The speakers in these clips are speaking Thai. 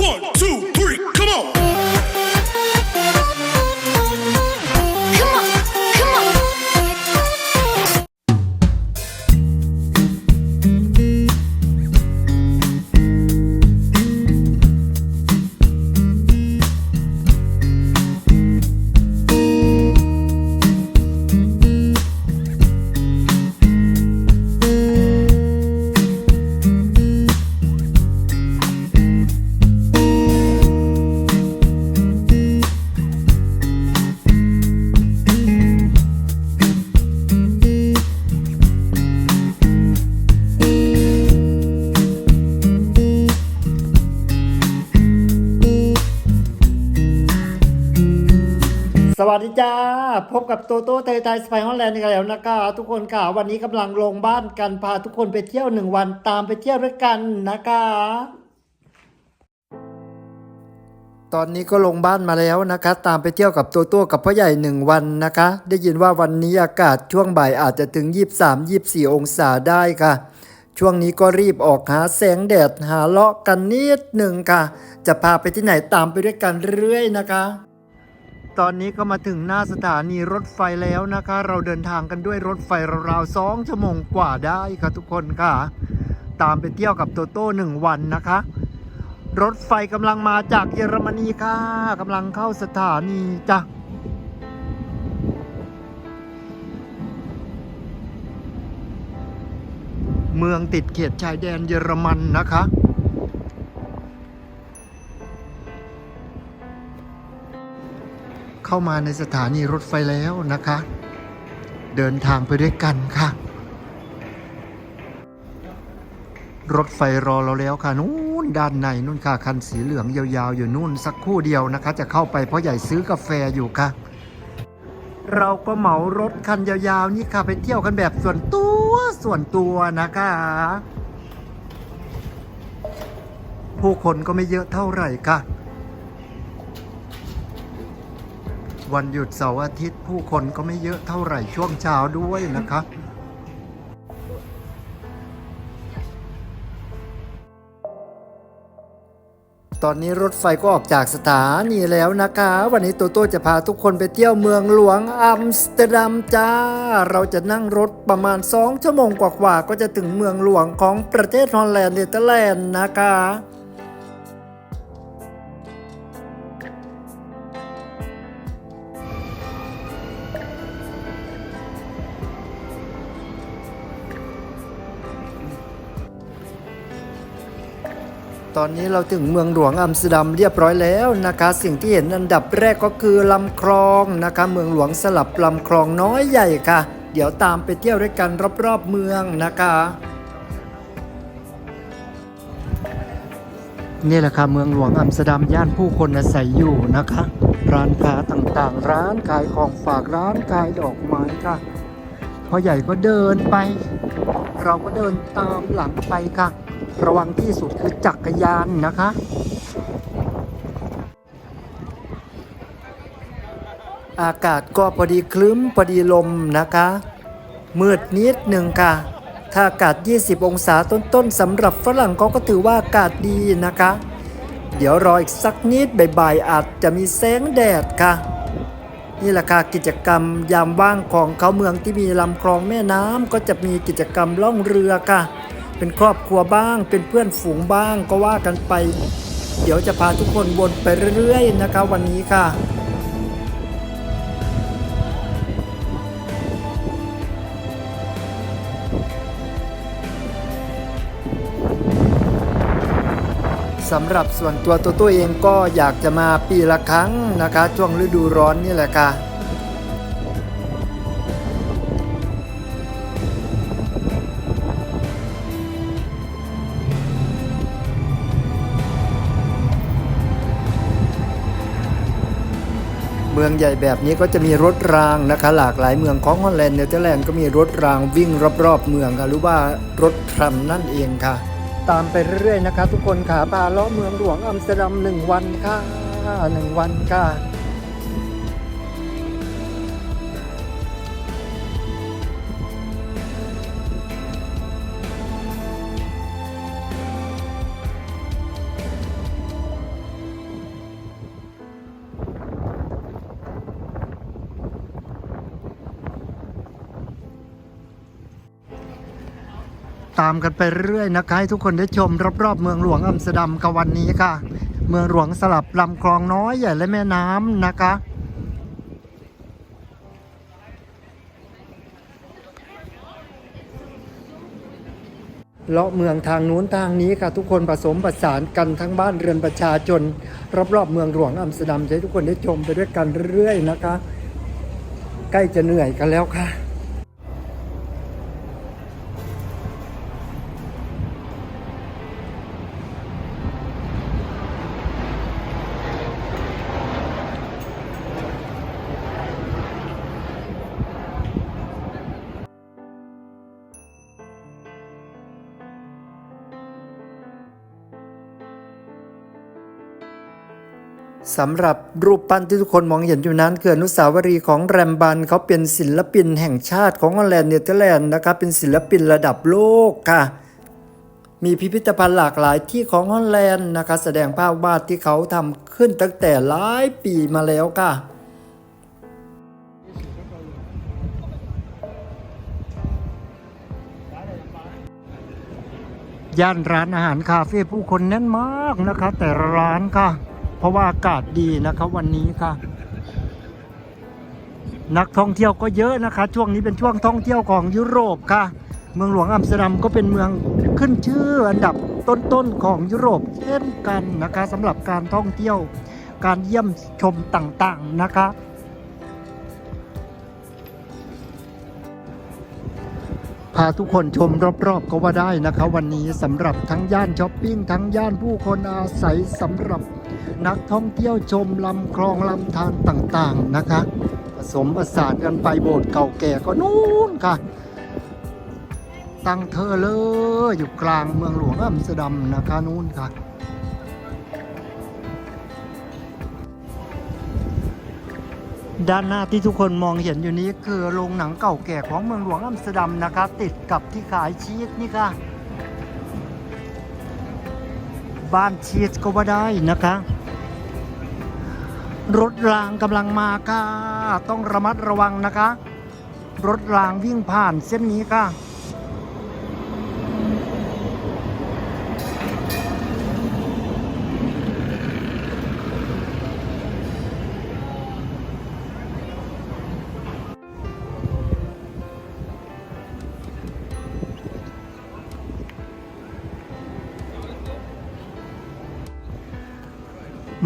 One, two, three, สวัสดีจ้า พบกับโตโต้ไทยไทยสไปฮอลแลนด์อีกแล้วนะคะทุกคนค่ะวันนี้กำลังลงบ้านกันพาทุกคนไปเที่ยวหนึ่งวันตามไปเที่ยวด้วยกันนะคะ ตอนนี้ก็ลงบ้านมาแล้วนะคะ ตามไปเที่ยวกับโตโต้กับพ่อใหญ่หนึ่งวันนะคะ ได้ยินว่าวันนี้อากาศช่วงบ่ายอาจจะถึง 23-24 องศาได้ค่ะช่วงนี้ก็รีบออกหาแสงแดดหาเลาะกันนิดหนึ่งค่ะ จะพาไปที่ไหนตามไปด้วยกันเรื่อยนะคะ ตอนนี้ก็มาถึงหน้าสถานีรถไฟแล้วนะคะ เราเดินทางกันด้วยรถไฟราวๆสองชั่วโมงกว่าได้ค่ะทุกคนค่ะ ตามไปเที่ยวกับโตโต้หนึ่งวันนะคะ รถไฟกำลังมาจากเยอรมนีค่ะกำลังเข้าสถานีจ้ะเมืองติดเขตชายแดนเยอรมันนะคะ เข้ามาในสถานีรถไฟแล้วนะคะ เดินทางไปด้วยกันค่ะ รถไฟรอเราแล้วค่ะนู้นด้านในนู่นค่ะคันสีเหลืองยาวๆ อยู่นู่นสักคู่เดียวนะคะ จะเข้าไปเพราะใหญ่ซื้อกาแฟอยู่ค่ะ เราก็เหมารถคันยาวๆ นี่ค่ะไปเที่ยวกันแบบส่วนตัวส่วนตัวนะคะผู้คนก็ไม่เยอะเท่าไหร่ค่ะ วันหยุดเสาร์อาทิตย์ผู้คนก็ไม่เยอะเท่าไหร่ช่วงเช้าด้วยนะคะตอนนี้รถไฟก็ออกจากสถานีแล้วนะคะ วันนี้โตโต้จะพาทุกคนไปเที่ยวเมืองหลวงอัมสเตอร์ดัมจ้า เราจะนั่งรถประมาณ 2 ชั่วโมงกว่าๆก็จะถึงเมืองหลวงของประเทศฮอลแลนด์เนเธอร์แลนด์นะคะ ตอนนี้เราถึงเมืองหลวงอัมสเตอร์ดัมเรียบร้อยแล้วนะคะ สิ่งที่เห็นอันดับแรกก็คือลำคลองนะคะ เมืองหลวงสลับลำคลองน้อยใหญ่ค่ะ เดี๋ยวตามไปเที่ยวด้วยกันรอบๆเมืองนะคะนี่แหละค่ะเมืองหลวงอัมสเตอร์ดัมย่านผู้คนอาศัยอยู่นะคะ ร้านค้าต่างๆ ร้านขายของฝากร้านขายดอกไม้ค่ะพ่อใหญ่ก็เดินไป เราก็เดินตามหลังไปค่ะ ระวังที่สุดคือจักรยานนะคะ อากาศก็พอดีคลึ้มพอดีลมนะคะ มืดนิดหนึ่งค่ะ ถ้าอากาศ 20 องศาต้นๆสำหรับฝรั่งเขาก็ถือว่าอากาศดีนะคะ เดี๋ยวรออีกสักนิดบ่ายๆอาจจะมีแสงแดดค่ะนี่แหละค่ะกิจกรรมยามว่างของเขาเมืองที่มีลำคลองแม่น้ำก็จะมีกิจกรรมล่องเรือค่ะ เป็นครอบครัวบ้าง เป็นเพื่อนฝูงบ้างก็ว่ากันไป เดี๋ยวจะพาทุกคนวนไปเรื่อยๆนะคะวันนี้ค่ะสำหรับส่วนตัวตัวตัวเองก็อยากจะมาปีละครั้งนะคะ ช่วงฤดูร้อนนี่แหละค่ะ มืองใหญ่แบบนี้ก็จะมีรถรางนะคะ หลากหลายเมืองของฮอลแลนด์เนเธอร์แลนด์ก็มีรถรางวิ่งรอบๆเมืองค่ะหรือว่ารถทรัมนั่นเองค่ะ ตามไปเรื่อยๆนะคะ ทุกคนขาพาเลาะเมืองหลวงอัมสเตอร์ดัมหนึ่งวันค่ะหนึ่งวันค่ะ ตามกันไปเรื่อยนะคะ ให้ทุกคนได้ชมรอบๆเมืองหลวงอัมสเตอร์ดัมกับวันนี้ค่ะ เมืองหลวงสลับลำคลองน้อยใหญ่และแม่น้ำนะคะเลาะเมืองทางนู้นทางนี้ค่ะ ทุกคนผสมผสานกันทั้งบ้านเรือนประชาชนรอบๆเมืองหลวงอัมสเตอร์ดัมให้ทุกคนได้ชมไปด้วยกันเรื่อยๆนะคะ ใกล้จะเหนื่อยกันแล้วค่ะ สำหรับรูปปั้นที่ทุกคนมองเห็นอยู่นั้นคืออนุสาวรีย์ของแรมบันเขาเป็นศิลปินแห่งชาติของฮอลแลนด์เนเธอร์แลนด์นะครับเป็นศิลปินระดับโลกค่ะ มีพิพิธภัณฑ์หลากหลายที่ของฮอลแลนด์นะคะแสดงภาพวาดที่เขาทำขึ้นตั้งแต่หลายปีมาแล้วค่ะย่านร้านอาหารคาเฟ่ผู้คนแน่นมากนะคะ แต่ละร้านค่ะ เพราะว่าอากาศดีนะคะวันนี้ค่ะ นักท่องเที่ยวก็เยอะนะคะ ช่วงนี้เป็นช่วงท่องเที่ยวของยุโรปค่ะ เมืองหลวงอัมสเตอร์ดัมก็เป็นเมืองขึ้นชื่ออันดับต้นๆของยุโรปเช่นกันนะคะสำหรับการท่องเที่ยวการเยี่ยมชมต่างๆนะคะพาทุกคนชมรอบๆก็ว่าได้นะคะ วันนี้สำหรับทั้งย่านช้อปปิ้งทั้งย่านผู้คนอาศัยสำหรับ นักท่องเที่ยวชมลำคลองลำธารต่างๆนะคะ ผสมผสานกันไปโบสถ์เก่าแก่ก็นู่นค่ะ ตั้งเธอเลยอยู่กลางเมืองหลวงอัมสเตอร์ดัมนะคะนู่นค่ะด้านหน้าที่ทุกคนมองเห็นอยู่นี้คือโรงหนังเก่าแก่ของเมืองหลวงอัมสเตอร์ดัมนะคะ ติดกับที่ขายชีสนี่ค่ะ บ้านชีสก็ว่าได้นะคะ รถรางกำลังมาค่ะ ต้องระมัดระวังนะคะ รถรางวิ่งผ่านเส้นนี้ค่ะ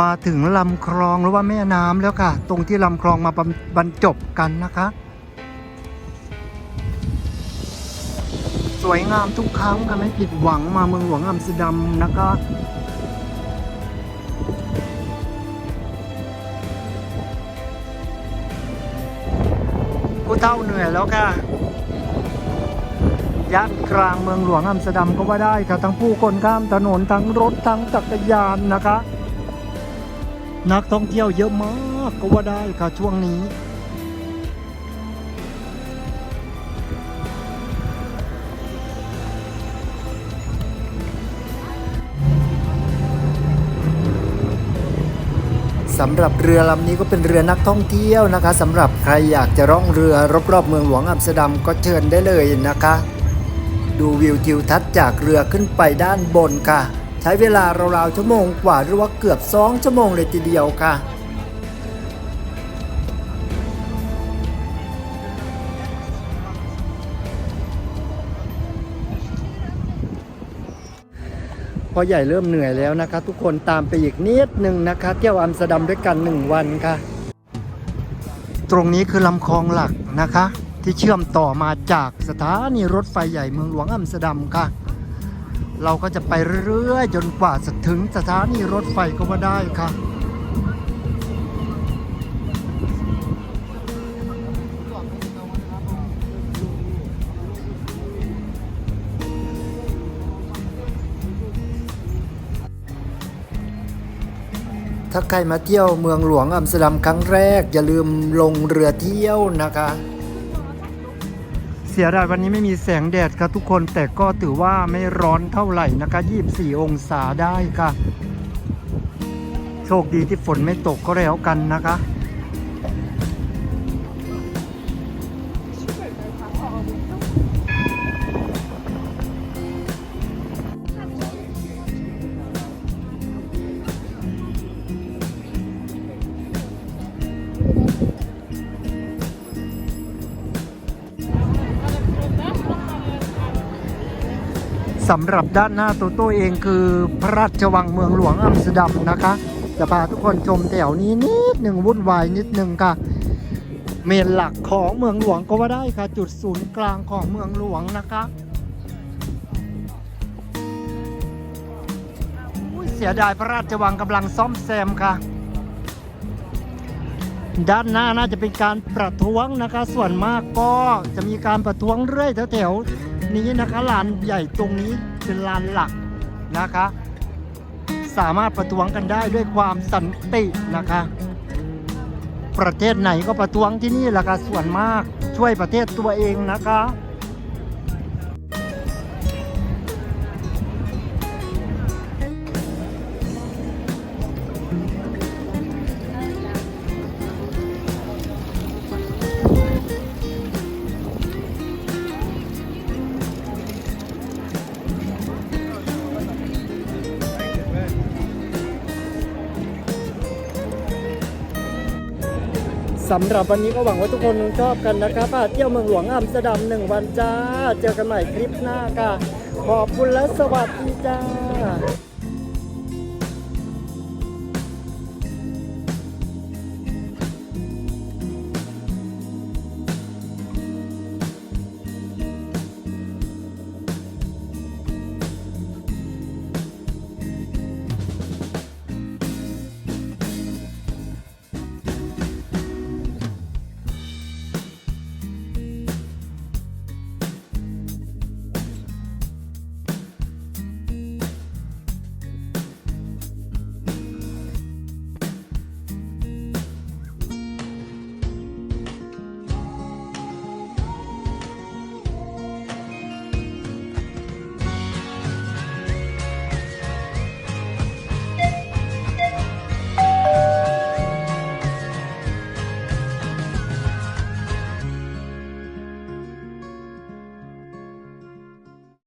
มาถึงลำคลองหรือว่าแม่น้ำแล้วค่ะ ตรงที่ลำคลองมาบรรบรรจบกันนะคะ สวยงามทุกครั้งค่ะไม่ผิดหวังมาเมืองหลวงอัมสเตอร์ดัมนะคะผู้เท่าเหนื่อยแล้วค่ะย่านกลางเมืองหลวงอัมสเตอร์ดัมก็ว่าได้ค่ะทั้งผู้คนข้ามถนนทั้งรถทั้งจักรยานนะคะ นักท่องเที่ยวเยอะมากก็ว่าได้ค่ะช่วงนี้ สำหรับเรือลำนี้ก็เป็นเรือนักท่องเที่ยวนะคะสำหรับใครอยากจะร่องเรือรอบๆเมืองหลวงอัมสเตอร์ดัมก็เชิญได้เลยนะคะ ดูวิวทิวทัศน์จากเรือขึ้นไปด้านบนค่ะ ใช้เวลาราวๆชั่วโมงกว่าหรือว่าเกือบสองชั่วโมงเลยทีเดียวค่ะ พอใหญ่เริ่มเหนื่อยแล้วนะคะ ทุกคนตามไปอีกนิดหนึ่งนะคะ เที่ยวอัมสเตอร์ดัมด้วยกันหนึ่งวันค่ะ ตรงนี้คือลำคลองหลักนะคะ ที่เชื่อมต่อมาจากสถานีรถไฟใหญ่เมืองหลวงอัมสเตอร์ดัมค่ะ เราก็จะไปเรื่อยๆจนกว่าจะถึงสถานีรถไฟก็ว่าได้ค่ะ ถ้าใครมาเที่ยวเมืองหลวงอัมสเตอร์ดัมครั้งแรก อย่าลืมลงเรือเที่ยวนะคะ สียดายวันนี้ไม่มีแสงแดดครับทุกคนแต่ก็ถือว่าไม่ร้อนเท่าไหร่นะคะ24 องศาได้ค่ะ โชคดีที่ฝนไม่ตกก็แล้วกันนะคะ สำหรับด้านหน้าโตโต้เองคือพระราชวังเมืองหลวงอัมสเตอร์ดัมนะคะจะพาทุกคนชมแถวนี้นิดหนึ่งวุ่นวายนิดหนึ่งค่ะ เมนหลักของเมืองหลวงก็ว่าได้ค่ะ จุดศูนย์กลางของเมืองหลวงนะคะเสียดายพระราชวังกำลังซ่อมแซมค่ะ ด้านหน้าน่าจะเป็นการประท้วงนะคะ ส่วนมากก็จะมีการประท้วงเรื่อยแถว นี้นะคะลานใหญ่ตรงนี้เป็นลานหลักนะคะ สามารถประท้วงกันได้ด้วยความสันตินะคะ ประเทศไหนก็ประท้วงที่นี่แหละค่ะส่วนมากช่วยประเทศตัวเองนะคะ สำหรับวันนี้ก็หวังว่าทุกคนชอบกันนะครับเที่ยวเมืองหลวงอัมสเตอร์ดัมหนึ่งวันจ้า เจอกันใหม่คลิปหน้าค่ะ ขอบคุณและสวัสดีจ้า